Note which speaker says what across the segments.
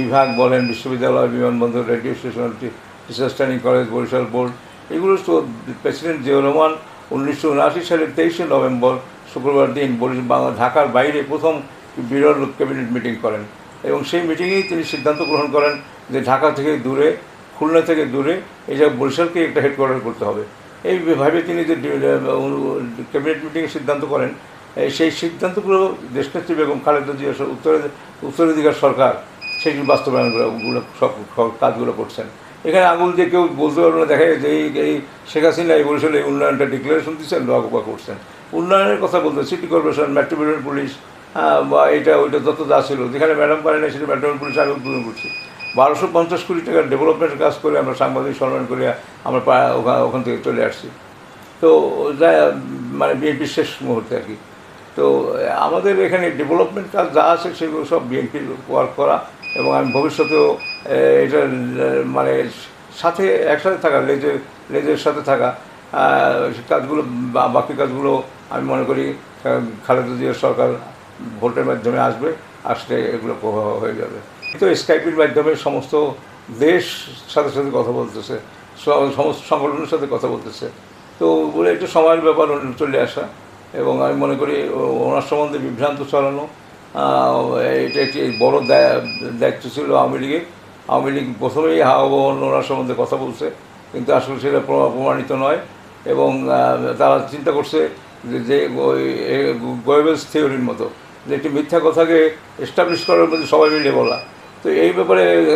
Speaker 1: বিভাগ বলেন, বিশ্ববিদ্যালয়, বিমানবন্দর, radio station teachers training college Barishal board, এগুলো তো প্রেসিডেন্ট জিয়াউর রহমান উনিশশো উনআশি সালের তেইশে নভেম্বর শুক্রবার দিন বাংলা, ঢাকার বাইরে প্রথম বিরল ক্যাবিনেট মিটিং করেন এবং সেই মিটিংয়েই তিনি সিদ্ধান্ত গ্রহণ করেন যে ঢাকা থেকে দূরে, খুলনা থেকে দূরে এই যে বরিশালকে একটা হেডকোয়ার্টার করতে হবে। এইভাবে তিনি যে ক্যাবিনেট মিটিংয়ে সিদ্ধান্ত করেন সেই সিদ্ধান্তগুলো দেশনেত্রী বেগম খালেদা জিয়া উত্তরাধিকার সরকার সেগুলো বাস্তবায়নগুলো সব কাজগুলো করছেন। এখানে আঙুল দিয়ে কেউ বলতে পারবে না, দেখা যে এই এই শেখ হাসিনা এই বরিশালে এই উন্নয়নটা ডিক্লারেশন দিচ্ছেন বা করছেন। উন্নয়নের কথা বলতে সিটি কর্পোরেশন মেট্রোপলিটন পুলিশ বা এটা ওইটা যত যা ছিল, যেখানে ম্যাডাম পারে না সেটা মেট্রোপলিটন পুলিশ আমি উদ্বোধন করছি বারোশো পঞ্চাশ কোটি টাকার ডেভেলপমেন্টের কাজ করে আমরা সাংবাদিক সম্মেলন করে আমরা ওখা- ওখান থেকে চলে আসছি। তো যা মানে বিএনপির শেষ মুহূর্তে আর কি। তো আমাদের এখানে ডেভেলপমেন্ট কাজ যা আছে সেগুলো সব বিএনপির ওয়ার্ক করা। এবং আমি ভবিষ্যতেও এটা মানে সাথে একসাথে থাকা, লেজের লেজের সাথে থাকা কাজগুলো, বা বাকি কাজগুলো আমি মনে করি খালেদা জিয়ার সরকার ভোটের মাধ্যমে আসবে, আসলে এগুলো প্রভাব হয়ে যাবে। তো স্কাইপের মাধ্যমে সমস্ত দেশ সাথে সাথে কথা বলতেছে সমস্ত সংগঠনের সাথে কথা বলতেছে। তো বলে একটু সময়ের ব্যাপার চলে আসা, এবং আমি মনে করি ওনার সম্বন্ধে বিভ্রান্ত একটি বড় দায়- দায়িত্ব ছিল আওয়ামী লীগের। আওয়ামী লীগ প্রথমেই ওনার সম্বন্ধে কথা বলছে, কিন্তু আসলে সেটা প্রমা- প্রমাণিত নয় এবং তারা চিন্তা করছে যে গোয়েবেলস থিওরির মতো, যে একটি মিথ্যা কথাকে এস্টাবলিশ করার মধ্যে সবাই মিলে বলা। তো এই ব্যাপারে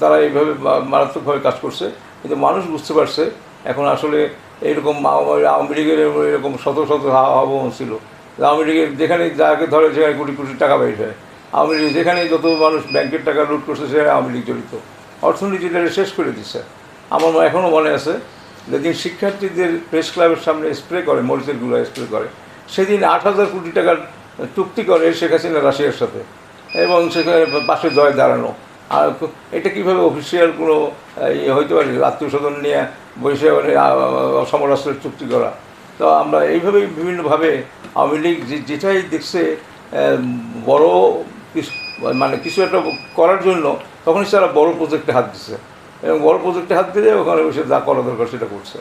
Speaker 1: তারা এইভাবে মারাত্মকভাবে কাজ করছে, কিন্তু মানুষ বুঝতে পারছে, এখন আসলে এইরকম আওয়ামী লীগের এরকম শত শত আবহাওয়া ছিল। আওয়ামী লীগের যেখানে যাকে ধরে সেখানে কোটি কোটি টাকা বের হয়। আওয়ামী লীগ যেখানে যত মানুষ ব্যাংকের টাকা লুট করছে সেখানে আওয়ামী লীগ জড়িত। অর্থনীতিটা শেষ করে দিচ্ছে আমার এখনও মনে আছে যেদিন শিক্ষার্থীদের প্রেস ক্লাবের সামনে স্প্রে করে মরিচের গুঁড়া স্প্রে করে। সেদিন আট হাজার কোটি টাকার চুক্তি করে শেখ হাসিনা রাশিয়ার সাথে। এবং সেখানে পাশে জয় দাঁড়ানো। আর এটা কীভাবে অফিসিয়াল কোনো হইতে পারে আত্মীয় স্বজন নিয়ে বসে ওখানে, আহ, সমরাস্ত্রের চুক্তি করা? তো আমরা এইভাবেই বিভিন্নভাবে আওয়ামী লীগ যেটাই দেখছে বড়ো মানে কিছু একটা করার জন্য তখনই তারা বড় প্রজেক্টে হাত দিচ্ছে এবং বড় প্রজেক্টে হাত দিলে ওখানে বসে যা করা দরকার সেটা করছে।